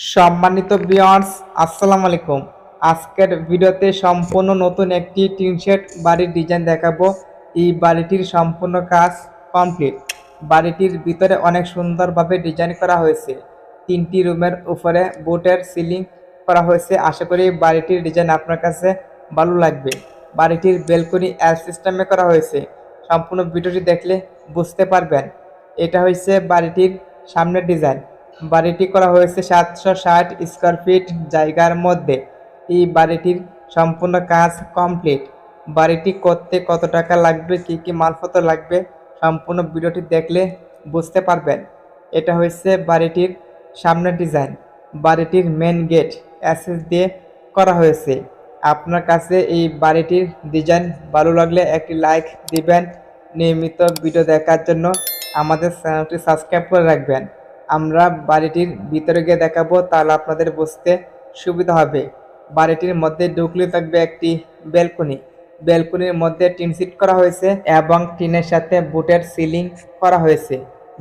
সম্মানিত বিয়ার্স আসসালামু আলাইকুম। আজকের ভিডিওতে সম্পূর্ণ নতুন একটি টিন শেড বাড়ির ডিজাইন দেখাবো। এই বাড়িটির সম্পূর্ণ কাজ কমপ্লিট বাড়িটির ভিতরে অনেক সুন্দরভাবে ডিজাইন করা হয়েছে। তিনটি রুমের উপরে বোটের সিলিং করা হয়েছে। আশা করি বাড়িটির ডিজাইন আপনার কাছে ভালো লাগবে। বাড়িটির বেলকনি এল সিস্টেমে করা হয়েছে। সম্পূর্ণ ভিডিওটি দেখলে বুঝতে পারবেন। এটা হয়েছে বাড়িটির সামনের ডিজাইন বাড়িটি করা হয়েছে সাতশো ষাট স্কোয়ার ফিট জায়গার মধ্যে। এই বাড়িটির সম্পূর্ণ কাজ কমপ্লিট। বাড়িটি করতে কত টাকা লাগবে, কি কি মালপত্র লাগবে, সম্পূর্ণ ভিডিওটি দেখলে বুঝতে পারবেন। এটা হচ্ছে বাড়িটির সামনের ডিজাইন। বাড়িটির মেন গেট অ্যাসেস দিয়ে করা হয়েছে। আপনার কাছে এই বাড়িটির ডিজাইন ভালো লাগলে একটি লাইক দিবেন। নিয়মিত ভিডিও দেখার জন্য আমাদের চ্যানেলটি সাবস্ক্রাইব করে রাখবেন। আমরা বাড়িটির ভিতরে গিয়ে দেখাবো, তাহলে আপনাদের বুঝতে সুবিধা হবে। বাড়িটির মধ্যে ঢুকলে থাকবে একটি ব্যালকনি। ব্যালকনির মধ্যে টিন সিট করা হয়েছে এবং টিনের সাথে বুটের সিলিং করা হয়েছে।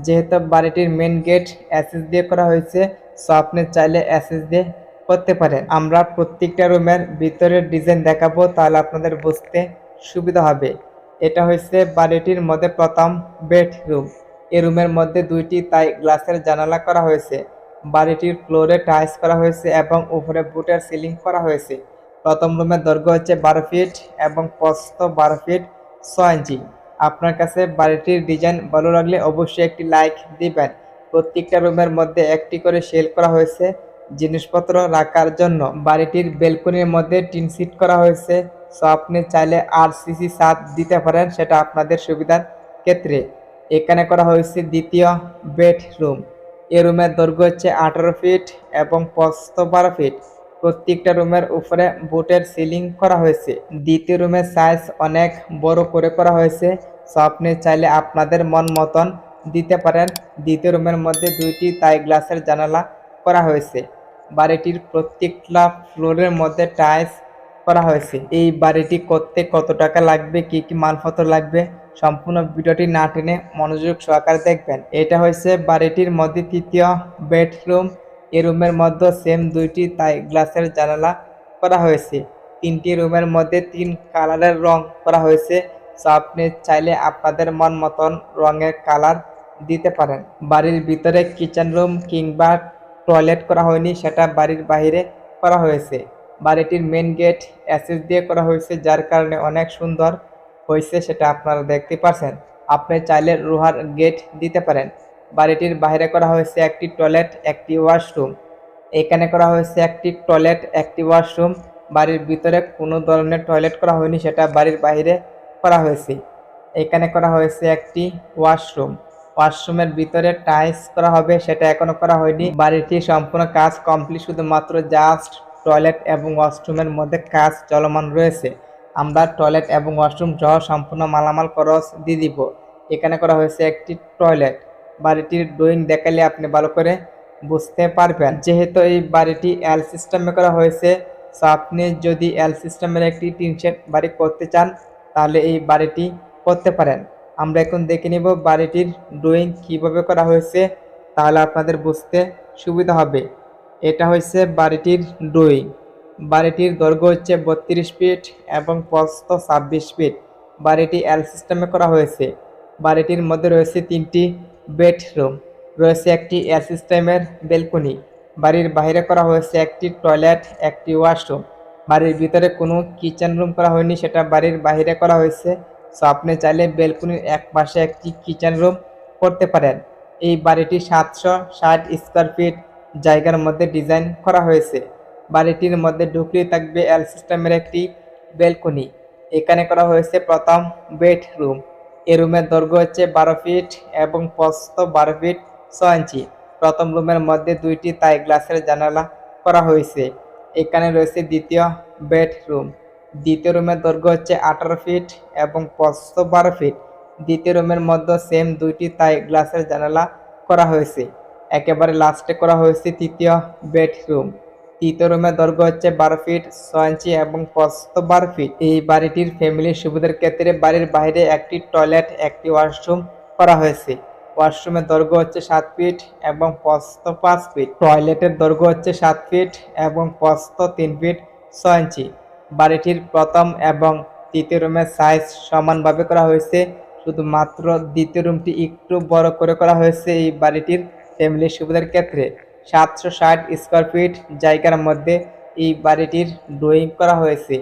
যেহেতু বাড়িটির মেন গেট অ্যাসেস দিয়ে করা হয়েছে, সো আপনি চাইলে অ্যাসেস দিয়ে করতে পারেন। আমরা প্রত্যেকটা রুমের ভিতরের ডিজাইন দেখাবো, তাহলে আপনাদের বুঝতে সুবিধা হবে। এটা হচ্ছে বাড়িটির মধ্যে প্রথম বেডরুম। এই রুমের মধ্যে দুইটি তাই গ্লাসের জানালা করা হয়েছে। বাড়িটির ফ্লোরে টাইলস করা হয়েছে এবং উপরে বুটের সিলিং করা হয়েছে। প্রথম রুমের দৈর্ঘ্য হচ্ছে বারো ফিট এবং প্রস্থ বারো ফিট ছয় ইঞ্চি। আপনার কাছে বাড়িটির ডিজাইন ভালো লাগলে অবশ্যই একটি লাইক দিবেন। প্রত্যেকটা রুমের মধ্যে একটি করে সেল করা হয়েছে। জিনিসপত্র রাখার জন্য বাড়িটির বেলকনির মধ্যে টিন সিট করা হয়েছে। সো আপনি চাইলে আর সিসি ছাদ দিতে পারেন, সেটা আপনাদের সুবিধার ক্ষেত্রে। এখানে করা হয়েছে দ্বিতীয় বেডরুম। এ রুমের দৈর্ঘ্য হচ্ছে আঠারো ফিট এবং প্রস্থ বারো ফিট। প্রত্যেকটা রুমের উপরে বুটের সিলিং করা হয়েছে। দ্বিতীয় রুমের সাইজ অনেক বড় করে করা হয়েছে। সো আপনি চাইলে আপনাদের মন মতন দিতে পারেন। দ্বিতীয় রুমের মধ্যে দুইটি তাই গ্লাসের জানালা করা হয়েছে। বাড়িটির প্রত্যেকটা ফ্লোরের মধ্যে টাইলস করা হয়েছে। এই বাড়িটি করতে কত টাকা লাগবে? কি কি মালপত্র লাগবে? সম্পূর্ণ ভিডিওটি না টেনে মনোযোগ সহকারে দেখবেন। এটা হয়েছে বাড়িটির মধ্যে তৃতীয় বেডরুম। এই রুমের মধ্যে সেম দুইটি তাই গ্লাসের জানালা করা হয়েছে। তিনটি রুমের মধ্যে তিন কালারের রং করা হয়েছে। সো আপনি চাইলে আপনাদের মন মতন রঙের কালার দিতে পারেন। বাড়ির ভিতরে কিচেন রুম কিংবা টয়লেট করা হয়নি, সেটা বাড়ির বাইরে করা হয়েছে। বাড়িটির মেন গেট অ্যাসেস দিয়ে করা হয়েছে, যার কারণে অনেক সুন্দর হয়েছে সেটা আপনারা দেখতে পাচ্ছেন আপনি চাইলে লোহার গেট দিতে পারেন। বাড়িটির বাইরে করা হয়েছে একটি টয়লেট, একটি ওয়াশরুম। এখানে করা হয়েছে একটি টয়লেট, একটি ওয়াশরুম। বাড়ির ভিতরে কোনো ধরনের টয়লেট করা হয়নি, সেটা বাড়ির বাইরে করা হয়েছে। এখানে করা হয়েছে একটি ওয়াশরুম। ওয়াশরুমের ভিতরে টাইলস করা হবে, সেটা এখনও করা হয়নি। বাড়িটি সম্পূর্ণ কাজ কমপ্লিট, শুধুমাত্র জাস্ট টয়লেট এবং ওয়াশরুমের মধ্যে কাজ চলমান রয়েছে। আমরা টয়লেট এবং ওয়াশরুম সহ সম্পূর্ণ মালামাল খরচ দিয়ে দিব। এখানে করা হয়েছে একটি টয়লেট। বাড়িটির ড্রয়িং দেখালে আপনি ভালো করে বুঝতে পারবেন। যেহেতু এই বাড়িটি এল সিস্টেমে করা হয়েছে সো আপনি যদি এল সিস্টেমের একটি টিন শেড বাড়ি করতে চান, তাহলে এই বাড়িটি করতে পারেন। আমরা এখন দেখে নিব বাড়িটির ড্রয়িং কীভাবে করা হয়েছে, তাহলে আপনাদের বুঝতে সুবিধা হবে। এটা হচ্ছে বাড়িটির ড্রয়িং। বাড়িটির দৈর্ঘ্য হচ্ছে বত্রিশ ফিট এবং প্রস্থ ছাব্বিশ ফিট। বাড়িটি এল সিস্টেমে করা হয়েছে। বাড়িটির মধ্যে রয়েছে তিনটি বেডরুম, রয়েছে একটি এল সিস্টেমের বেলকনি। বাড়ির বাইরে করা হয়েছে একটি টয়লেট, একটি ওয়াশরুম। বাড়ির ভিতরে কোনো কিচেন রুম করা হয়নি, সেটা বাড়ির বাইরে করা হয়েছে। সো আপনি চাইলে বেলকনির এক পাশে একটি কিচেন রুম করতে পারেন। এই বাড়িটি সাতশো ষাট স্কোয়ার ফিট জায়গার মধ্যে ডিজাইন করা হয়েছে। বাড়িটির মধ্যে ঢুকলেই থাকবে এল সিস্টেমের একটি বেলকনি এখানে করা হয়েছে প্রথম বেডরুম এ রুমের দৈর্ঘ্য হচ্ছে বারো ফিট এবং প্রস্থ বারো ফিট ছয় ইঞ্চি প্রথম রুমের মধ্যে দুইটি তাই গ্লাসের জানালা করা হয়েছে। এখানে রয়েছে দ্বিতীয় বেডরুম দ্বিতীয় রুমের দৈর্ঘ্য হচ্ছে আঠারো ফিট এবং প্রস্থ বারো ফিট দ্বিতীয় রুমের মধ্যে সেম দুইটি তাই গ্লাসের জানালা করা হয়েছে। একেবারে লাস্টে করা হয়েছে তৃতীয় বেডরুম তৃতীয় রুমের দৈর্ঘ্য হচ্ছে বারো ফিট, ছয় ইঞ্চি এবং প্রস্থ বারো ফিট। এই বাড়িটির ফ্যামিলির সুবিধার ক্ষেত্রে বাড়ির বাইরে একটি টয়লেট একটি ওয়াশরুম করা হয়েছে। ওয়াশরুমের দৈর্ঘ্য হচ্ছে সাত ফিট এবং প্রস্থ পাঁচ ফিট। টয়লেটের দৈর্ঘ্য হচ্ছে সাত ফিট এবং প্রস্থ তিন ফিট, ছয় ইঞ্চি। বাড়িটির প্রথম এবং তৃতীয় রুমের সাইজ সমানভাবে করা হয়েছে। শুধুমাত্র দ্বিতীয় রুমটি একটু বড় করে করা হয়েছে এই বাড়িটির ফ্যামিলির সুবিধার ক্ষেত্রে। সাতশো ষাট স্কোয়ার ফিট জায়গার মধ্যে এই বাড়িটির ড্রয়িং করা হয়েছে।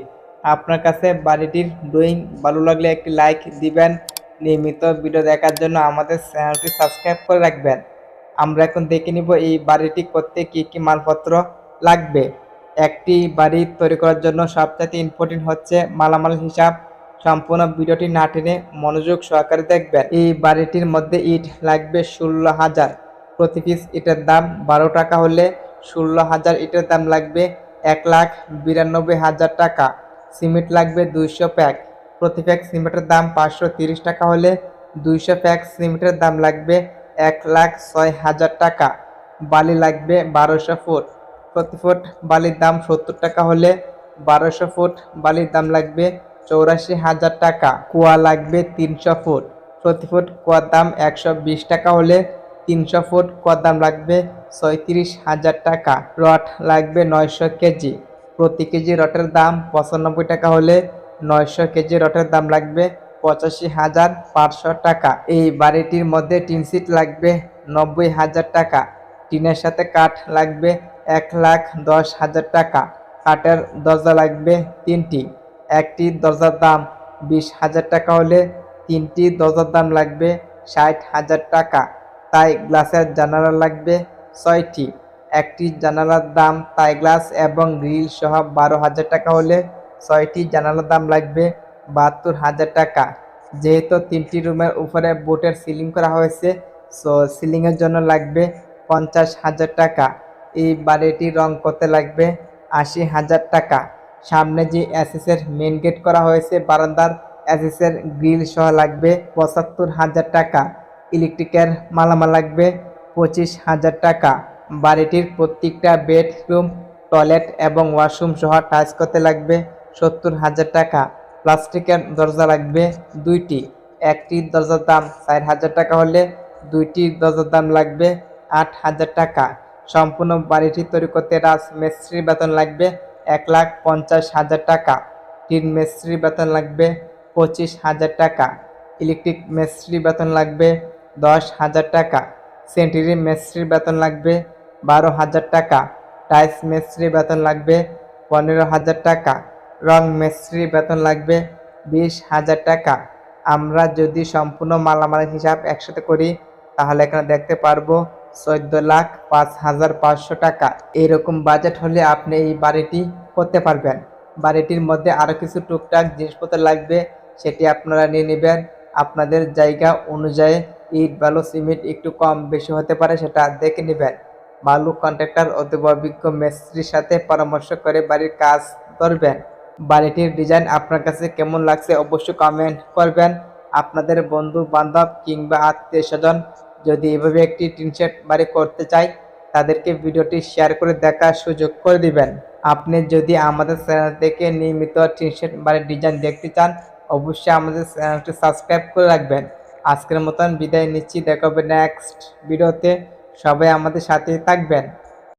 আপনার কাছে বাড়িটির ড্রয়িং ভালো লাগলে একটি লাইক দিবেন। নিয়মিত ভিডিও দেখার জন্য আমাদের চ্যানেলটি সাবস্ক্রাইব করে রাখবেন। আমরা এখন দেখে নিব এই বাড়িটি করতে কি কি মালপত্র লাগবে। একটি বাড়ি তৈরি করার জন্য সবচেয়ে ইম্পর্টেন্ট হচ্ছে মালামাল হিসাব। সম্পূর্ণ ভিডিওটি না টেনে মনোযোগ সহকারে দেখবেন। এই বাড়িটির মধ্যে ইট লাগবে ষোলো হাজার। প্রতি পিস ইটের দাম বারো টাকা হলে ষোলো হাজার ইটের দাম লাগবে এক লাখ বিরানব্বই হাজার টাকা। সিমেন্ট লাগবে দুইশো প্যাক প্রতি প্যাক সিমেন্টের দাম পাঁচশো তিরিশ টাকা হলে দুইশো প্যাক সিমেন্টের দাম লাগবে এক লাখ ছয় হাজার টাকা। বালি লাগবে বারোশো ফুট। প্রতি ফুট বালির দাম সত্তর টাকা হলে বারোশো ফুট বালির দাম লাগবে চৌরাশি হাজার টাকা। কুয়া লাগবে তিনশো ফুট। প্রতি ফুট কুয়ার দাম একশো বিশ টাকা হলে তিনশো ফুট কুয়ার দাম লাগবে, ছয়ত্রিশ হাজার টাকা। রড লাগবে নয়শো কেজি। প্রতি কেজি রটের দাম পঁচানব্বই টাকা হলে নয়শো কেজি রটের দাম লাগবে পঁচাশি হাজার পাঁচশো টাকা। এই বাড়িটির মধ্যে টিন সিট লাগবে নব্বই হাজার টাকা। টিনের সাথে কাঠ লাগবে এক লাখ দশ হাজার টাকা। কাঠের দরজা লাগবে তিনটি। একটি দরজার দাম বিশ হাজার টাকা হলে তিনটি দরজার দাম লাগবে ষাট হাজার টাকা। তাই গ্লাসের জানালা লাগবে ছয়টি। একটি জানালার দাম তাই গ্লাস এবং গ্রিল সহ বারো হাজার টাকা হলে ছয়টি জানালার দাম লাগবে বাহাত্তর হাজার টাকা। যেহেতু তিনটি রুমের উপরে বোটের সিলিং করা হয়েছে, সো সিলিংয়ের জন্য লাগবে পঞ্চাশ হাজার টাকা। এই বাড়িটি রং করতে লাগবে আশি হাজার টাকা। সামনে যে অ্যাসিসের মেন গেট করা হয়েছে, বারান্দার অ্যাসিসের গ্রিল সহ লাগবে পঁচাত্তর হাজার টাকা। ইলেকট্রিকের মালামাল লাগবে পঁচিশ হাজার টাকা। বাড়িটির প্রত্যেকটা বেডরুম টয়লেট এবং ওয়াশরুম সহ টাচ করতে লাগবে সত্তর হাজার টাকা। প্লাস্টিকের দরজা লাগবে দুইটি। একটি দরজার দাম চার হাজার টাকা হলে দুইটি দরজার দাম লাগবে আট হাজার টাকা। সম্পূর্ণ বাড়িটি তৈরি করতে রাজ মিস্ত্রির বেতন লাগবে এক লাখ পঞ্চাশ হাজার টাকা। টিন মিস্ত্রি বেতন লাগবে পঁচিশ হাজার টাকা। ইলেকট্রিক মিস্ত্রি বেতন লাগবে দশ হাজার টাকা। সেন্টারি মিস্ত্রির বেতন লাগবে বারো হাজার টাকা। টাইলস মিস্ত্রি বেতন লাগবে পনেরো হাজার টাকা। রং মিস্ত্রি বেতন লাগবে বিশ হাজার টাকা। আমরা যদি সম্পূর্ণ মালামালের হিসাব একসাথে করি, তাহলে এখানে দেখতে পারব চোদ্দ লাখ পাঁচ হাজার পাঁচশো টাকা। এরকম বাজেট হলে আপনি এই বাড়িটি করতে পারবেন। বাড়িটির মধ্যে আরও কিছু টুকটাক জিনিসপত্র লাগবে, সেটি আপনারা নিয়ে নেবেন। আপনাদের জায়গা অনুযায়ী ইট বালু সিমেন্ট একটু কম বেশি হতে পারে সেটা দেখে নেবেন। বালু কন্ট্রাক্টর অথবা অভিজ্ঞ মিস্ত্রির সাথে পরামর্শ করে বাড়ির কাজ করবেন বাড়িটির ডিজাইন আপনার কাছে কেমন লাগছে অবশ্যই কমেন্ট করবেন। আপনাদের বন্ধু বান্ধব কিংবা আত্মীয় স্বজন যদি এভাবে একটি টিনশেড বাড়ি করতে চায়, তাদেরকে ভিডিওটি শেয়ার করে দেখার সুযোগ করে দিবেন। আপনি যদি আমাদের চ্যানেল থেকে নিয়মিত টিনশেড বাড়ির ডিজাইন দেখতে চান, অবশ্যই আমাদের চ্যানেলটি সাবস্ক্রাইব করে রাখবেন। আজকের মতন বিদায় নিচ্ছি। দেখা হবে নেক্সট ভিডিওতে সবাই আমাদের সাথে থাকবেন।